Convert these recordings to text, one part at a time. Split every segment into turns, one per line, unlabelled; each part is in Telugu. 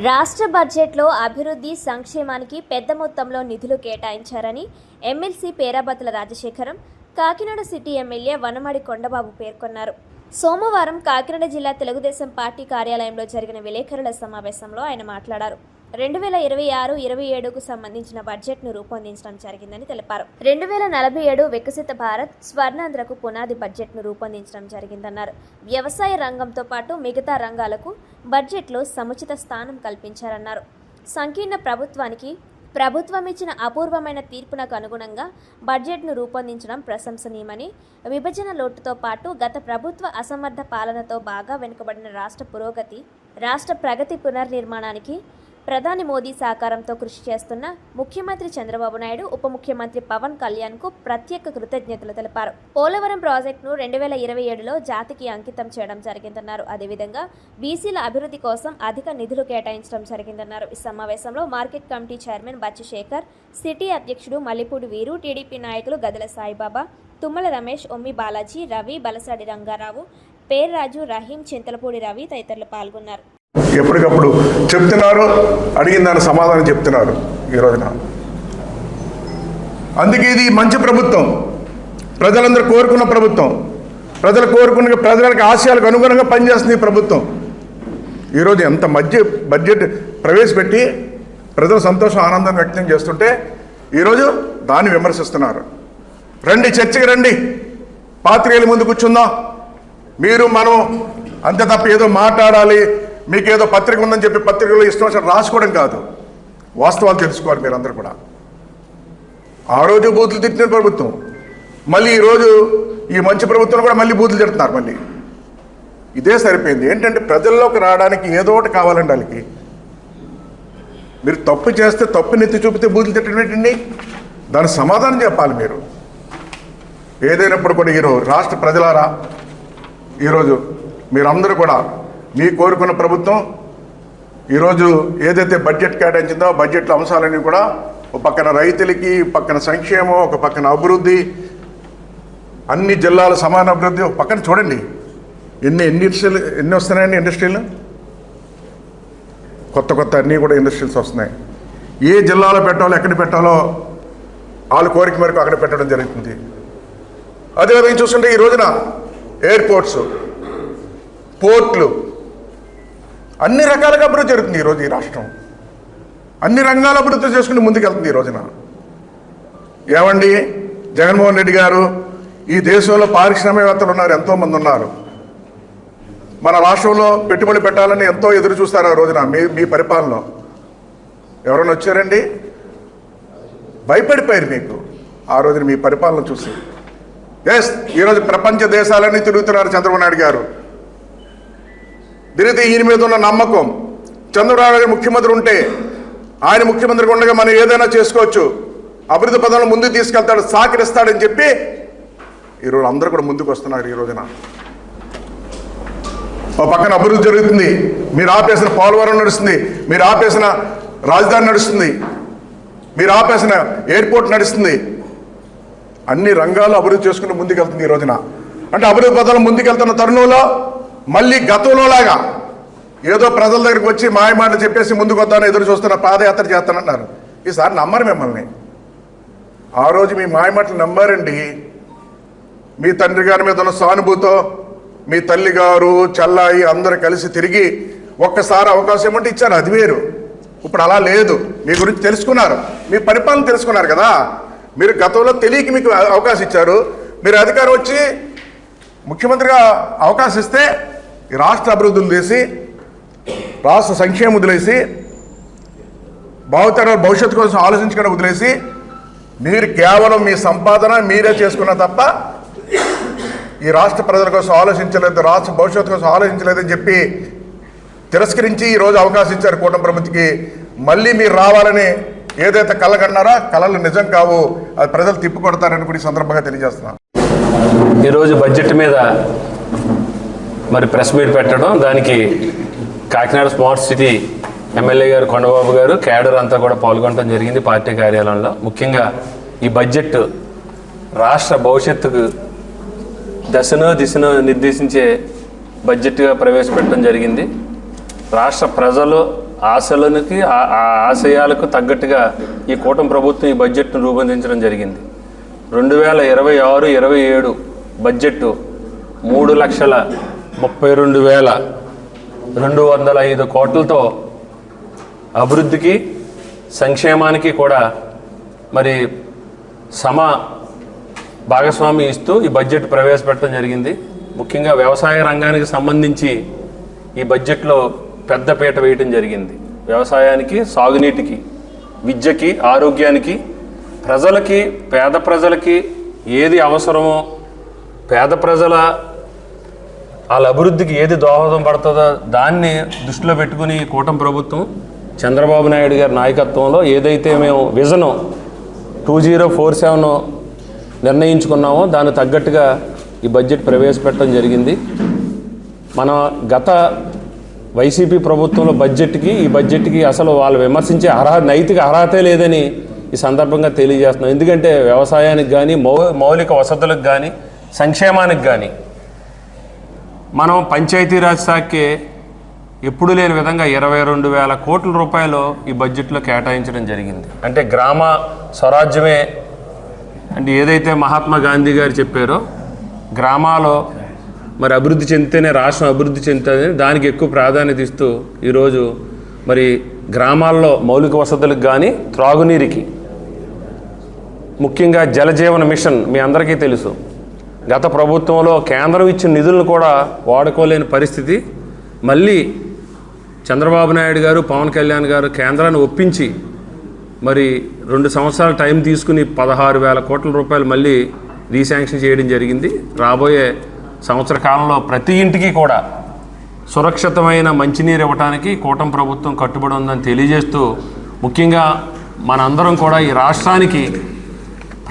రాష్ట్ర బడ్జెట్లో అభివృద్ధి సంక్షేమానికి పెద్ద మొత్తంలో నిధులు కేటాయించారని MLC Perabathula Rajasekharam Kakinada city MLA Vanamadi Kondababu పేర్కొన్నారు. సోమవారం కాకినాడ జిల్లా తెలుగుదేశం పార్టీ కార్యాలయంలో జరిగిన విలేకరుల సమావేశంలో ఆయన మాట్లాడారు. రెండు వేల ఇరవై ఆరు ఇరవై ఏడుకు సంబంధించిన బడ్జెట్ను రూపొందించడం జరిగిందని తెలిపారు. రెండు వేల నలభై ఏడు వికసిత భారత్ స్వర్ణాంధ్రకు పునాది బడ్జెట్ను రూపొందించడం జరిగిందన్నారు. వ్యవసాయ రంగంతో పాటు మిగతా రంగాలకు బడ్జెట్లో సముచిత స్థానం కల్పించారన్నారు. సంకీర్ణ ప్రభుత్వానికి ప్రభుత్వం ఇచ్చిన అపూర్వమైన తీర్పునకు అనుగుణంగా బడ్జెట్ను రూపొందించడం ప్రశంసనీయమని విభజన లోటుతో పాటు గత ప్రభుత్వ అసమర్థ పాలనతో బాగా వెనుకబడిన రాష్ట్ర పురోగతి రాష్ట్ర ప్రగతి పునర్నిర్మాణానికి ప్రధాని మోదీ సహకారంతో కృషి చేస్తున్న ముఖ్యమంత్రి చంద్రబాబు నాయుడు ఉప ముఖ్యమంత్రి పవన్ కళ్యాణ్కు ప్రత్యేక కృతజ్ఞతలు తెలిపారు. పోలవరం ప్రాజెక్టును రెండు వేల ఇరవై ఏడులో జాతికి అంకితం చేయడం జరిగిందన్నారు. అదేవిధంగా బీసీల అభివృద్ధి కోసం అధిక నిధులు కేటాయించడం జరిగిందన్నారు. ఈ సమావేశంలో market committee chairman Bachhishekar city అధ్యక్షుడు మల్లిపూడి వీరు టీడీపీ నాయకులు గదల సాయిబాబా తుమ్మల రమేష్ ఒమ్మి బాలాజీ రవి బలసాడి రంగారావు పేర్రాజు రహీం చింతలపూడి రవి తదితరులు పాల్గొన్నారు.
ఎప్పటికప్పుడు చెప్తున్నారు అడిగిన దాని సమాధానం చెప్తున్నారు ఈ రోజున. అందుకే ఇది మంచి ప్రభుత్వం. ప్రజలందరూ కోరుకున్న ప్రభుత్వం. ప్రజలు కోరుకున్న ప్రజలకు ఆశయాలకు అనుగుణంగా పనిచేస్తుంది ఈ ప్రభుత్వం. ఈరోజు ఎంత మధ్య బడ్జెట్ ప్రవేశపెట్టి ప్రజలు సంతోషం ఆనందం వ్యక్తం చేస్తుంటే ఈరోజు దాన్ని విమర్శిస్తున్నారు. రండి చర్చకి రండి. పాత్రికల ముందు కూర్చుందాం. మీరు మనం అంతే తప్ప ఏదో మాట్లాడాలి మీకు ఏదో పత్రిక ఉందని చెప్పి పత్రికలో ఇష్టం వచ్చిన రాసుకోవడం కాదు. వాస్తవాలు తెలుసుకోవాలి మీరందరూ కూడా. ఆ రోజు బూతులు తిట్టిన ప్రభుత్వం. మళ్ళీ ఈరోజు ఈ మంచి ప్రభుత్వం కూడా మళ్ళీ బూతులు తిడుతున్నారు మళ్ళీ. ఇదే సరిపోయింది. ఏంటంటే ప్రజల్లోకి రావడానికి ఏదో ఒకటి కావాలండి వాళ్ళకి. మీరు తప్పు చేస్తే తప్పు నెత్తి చూపితే బూతులు తిట్టడం ఏంటండి? దానికి సమాధానం చెప్పాలి మీరు. ఏదైనప్పుడు కూడా ఈరోజు రాష్ట్ర ప్రజలారా ఈరోజు మీరందరూ కూడా మీ కోరుకున్న ప్రభుత్వం ఈరోజు ఏదైతే బడ్జెట్ కేటాయించిందో బడ్జెట్లో అంశాలన్నీ కూడా ఒక పక్కన రైతులకి పక్కన సంక్షేమం ఒక పక్కన అభివృద్ధి అన్ని జిల్లాల సమాన అభివృద్ధి ఒక పక్కన చూడండి. ఎన్ని ఎన్ని ఇండస్ట్రీలు ఎన్ని వస్తున్నాయండి ఇండస్ట్రీలు? కొత్త కొత్త అన్నీ కూడా ఇండస్ట్రీస్ వస్తున్నాయి. ఏ జిల్లాలో పెట్టాలో ఎక్కడ పెట్టాలో వాళ్ళ కోరిక మేరకు అక్కడ పెట్టడం జరుగుతుంది. అదేవిధంగా చూస్తుంటే ఈ రోజున ఎయిర్పోర్ట్స్ పోర్ట్లు అన్ని రకాలుగా అభివృద్ధి జరుగుతుంది ఈరోజు ఈ రాష్ట్రం. అన్ని రంగాల అభివృద్ధి చేసుకుని ముందుకెళ్తుంది ఈ రోజున. ఏమండి? జగన్మోహన్ రెడ్డి గారు ఈ దేశంలో పారిశ్రామికవేత్తలు ఉన్నారు ఎంతోమంది ఉన్నారు. మన రాష్ట్రంలో పెట్టుబడి పెట్టాలని ఎంతో ఎదురు చూస్తారు ఆ రోజున మీ మీ పరిపాలనలో. ఎవరైనా వచ్చారండి? భయపడిపోయారు మీకు ఆ రోజున మీ పరిపాలన చూసి. ఎస్ ఈరోజు ప్రపంచ దేశాలన్నీ తిరుగుతున్నారు చంద్రబాబు నాయుడు గారు. తిరిగితే ఈయన మీద ఉన్న నమ్మకం. చంద్రబాబు గారు ముఖ్యమంత్రి ఉంటే ఆయన ముఖ్యమంత్రిగా ఉండగా మనం ఏదైనా చేసుకోవచ్చు. అభివృద్ధి పదంలో ముందుకు తీసుకెళ్తాడు సహకరిస్తాడని చెప్పి ఈరోజు అందరూ కూడా ముందుకు వస్తున్నారు ఈ రోజున. ఓ పక్కన అభివృద్ధి జరుగుతుంది. మీరు ఆపేసిన పోలవరం నడుస్తుంది. మీరు ఆపేసిన రాజధాని నడుస్తుంది. మీరు ఆపేసిన ఎయిర్పోర్ట్ నడుస్తుంది. అన్ని రంగాలు అభివృద్ధి చేసుకుంటూ ముందుకెళ్తుంది ఈ రోజున. అంటే అభివృద్ధి పదాలు ముందుకెళ్తున్న తరుణంలో మళ్ళీ గతంలో లాగా ఏదో ప్రజల దగ్గరికి వచ్చి మాయమాటలు చెప్పేసి ముందుకు వద్దాను ఎదురు చూస్తున్న పాదయాత్ర చేస్తానన్నారు. ఈసారి నమ్మరు మిమ్మల్ని. ఆ రోజు మీ మాయమాటలు నమ్మారండి. మీ తండ్రి గారి మీద ఉన్న సానుభూతో మీ తల్లి గారు చల్లాయి అందరూ కలిసి తిరిగి ఒక్కసారి అవకాశం ఏమంటే ఇచ్చారు. అది వేరు. ఇప్పుడు అలా లేదు. మీ గురించి తెలుసుకున్నారు. మీ పరిపాలన తెలుసుకున్నారు కదా. మీరు గతంలో తెలియక మీకు అవకాశం ఇచ్చారు. మీరు అధికారం వచ్చి ముఖ్యమంత్రిగా అవకాశం ఇస్తే ఈ రాష్ట్ర అభివృద్ధులు చేసి రాష్ట్ర సంక్షేమం వదిలేసి భావితర భవిష్యత్తు కోసం ఆలోచించకుండా వదిలేసి మీరు కేవలం మీ సంపాదన మీరే చేసుకున్న తప్ప ఈ రాష్ట్ర ప్రజల కోసం ఆలోచించలేదు రాష్ట్ర భవిష్యత్తు కోసం ఆలోచించలేదని చెప్పి తిరస్కరించి ఈరోజు అవకాశం ఇచ్చారు కూటమి ప్రభుత్వకి మళ్ళీ మీరు రావాలని ఏదైతే కళ్ళగన్నారో కళలు నిజం కావు అది ప్రజలు తిప్పికొడతారని కూడా ఈ సందర్భంగా తెలియజేస్తున్నాను.
ఈరోజు బడ్జెట్ మీద మరి ప్రెస్ మీట్ పెట్టడం దానికి కాకినాడ స్మార్ట్ సిటీ ఎమ్మెల్యే గారు కొండబాబు గారు క్యాడర్ అంతా కూడా పాల్గొనడం జరిగింది పార్టీ కార్యాలయంలో. ముఖ్యంగా ఈ బడ్జెట్ రాష్ట్ర భవిష్యత్తుకు దశను దిశను నిర్దేశించే బడ్జెట్గా ప్రవేశపెట్టడం జరిగింది. రాష్ట్ర ప్రజలు ఆశలకి ఆ- ఆశయాలకు తగ్గట్టుగా ఈ కూటమి ప్రభుత్వం ఈ బడ్జెట్ను రూపొందించడం జరిగింది. రెండు వేల ఇరవై ఆరు ఇరవై ఏడు బడ్జెట్ మూడు లక్షల ముప్పై రెండు వేల రెండు వందల ఐదు కోట్లతో అభివృద్ధికి సంక్షేమానికి కూడా మరి సమ భాగస్వామి ఇస్తూ ఈ బడ్జెట్ ప్రవేశపెట్టడం జరిగింది. ముఖ్యంగా వ్యవసాయ రంగానికి సంబంధించి ఈ బడ్జెట్లో పెద్ద పీట వేయటం జరిగింది. వ్యవసాయానికి సాగునీటికి విద్యకి ఆరోగ్యానికి ప్రజలకి పేద ప్రజలకి ఏది అవసరమో పేద ప్రజల వాళ్ళ అభివృద్ధికి ఏది దోహదం పడుతుందో దాన్ని దృష్టిలో పెట్టుకుని ఈ కూటమి ప్రభుత్వం చంద్రబాబు నాయుడు గారి నాయకత్వంలో ఏదైతే మేము vision two zero four seven నిర్ణయించుకున్నామో దానికి తగ్గట్టుగా ఈ బడ్జెట్ ప్రవేశపెట్టడం జరిగింది. మన గత వైసీపీ ప్రభుత్వంలో బడ్జెట్కి ఈ బడ్జెట్కి అసలు వాళ్ళు విమర్శించే అర్హత నైతిక అర్హతే లేదని ఈ సందర్భంగా తెలియజేస్తున్నాం. ఎందుకంటే వ్యవసాయానికి కానీ మౌ మౌలిక వసతులకు కానీ సంక్షేమానికి కానీ మనం పంచాయతీరాజ్ శాఖకి ఎప్పుడు లేని విధంగా ఇరవై రెండు వేల కోట్ల రూపాయలు ఈ బడ్జెట్లో కేటాయించడం జరిగింది. అంటే గ్రామ స్వరాజ్యమే అంటే ఏదైతే మహాత్మా గాంధీ గారు చెప్పారో గ్రామాలు మరి అభివృద్ధి చెందితేనే రాష్ట్రం అభివృద్ధి చెందుతుంది దానికి ఎక్కువ ప్రాధాన్యత ఇస్తూ ఈరోజు మరి గ్రామాల్లో మౌలిక వసతులకు కానీ త్రాగునీరుకి ముఖ్యంగా జలజీవన మిషన్ మీ అందరికీ తెలుసు. గత ప్రభుత్వంలో కేంద్రం ఇచ్చిన నిధులను కూడా వాడుకోలేని పరిస్థితి. మళ్ళీ చంద్రబాబు నాయుడు గారు పవన్ కళ్యాణ్ గారు కేంద్రాన్ని ఒప్పించి మరి రెండు సంవత్సరాల టైం తీసుకుని పదహారు వేల కోట్ల రూపాయలు మళ్ళీ రీశాంక్షన్ చేయడం జరిగింది. రాబోయే సంవత్సర కాలంలో ప్రతి ఇంటికి కూడా సురక్షితమైన మంచినీరు ఇవ్వడానికి కూటమి ప్రభుత్వం కట్టుబడి ఉందని తెలియజేస్తూ ముఖ్యంగా మనందరం కూడా ఈ రాష్ట్రానికి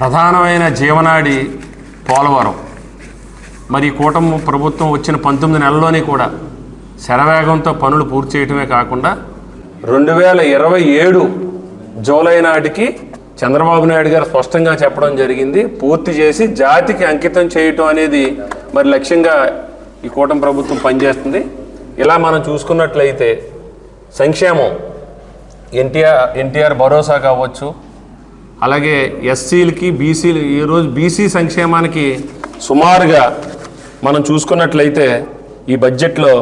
ప్రధానమైన జీవనాడి పోలవరం. మరి ఈ కూటమి ప్రభుత్వం వచ్చిన పంతొమ్మిది నెలల్లోనే కూడా శరవేగంతో పనులు పూర్తి చేయటమే కాకుండా రెండు వేల ఇరవై ఏడు జూలై నాటికి చంద్రబాబు నాయుడు గారు స్పష్టంగా చెప్పడం జరిగింది. పూర్తి చేసి జాతికి అంకితం చేయటం అనేది మరి లక్ష్యంగా ఈ కూటమి ప్రభుత్వం పనిచేస్తుంది. ఇలా మనం చూసుకున్నట్లయితే సంక్షేమం ఎన్టీఆర్ ఎన్టీఆర్ భరోసా కావచ్చు అలాగే ఎస్సీలకి బీసీలు ఈరోజు బీసీ సంక్షేమానికి సుమారుగా మనం చూసుకున్నట్లయితే ఈ బడ్జెట్లో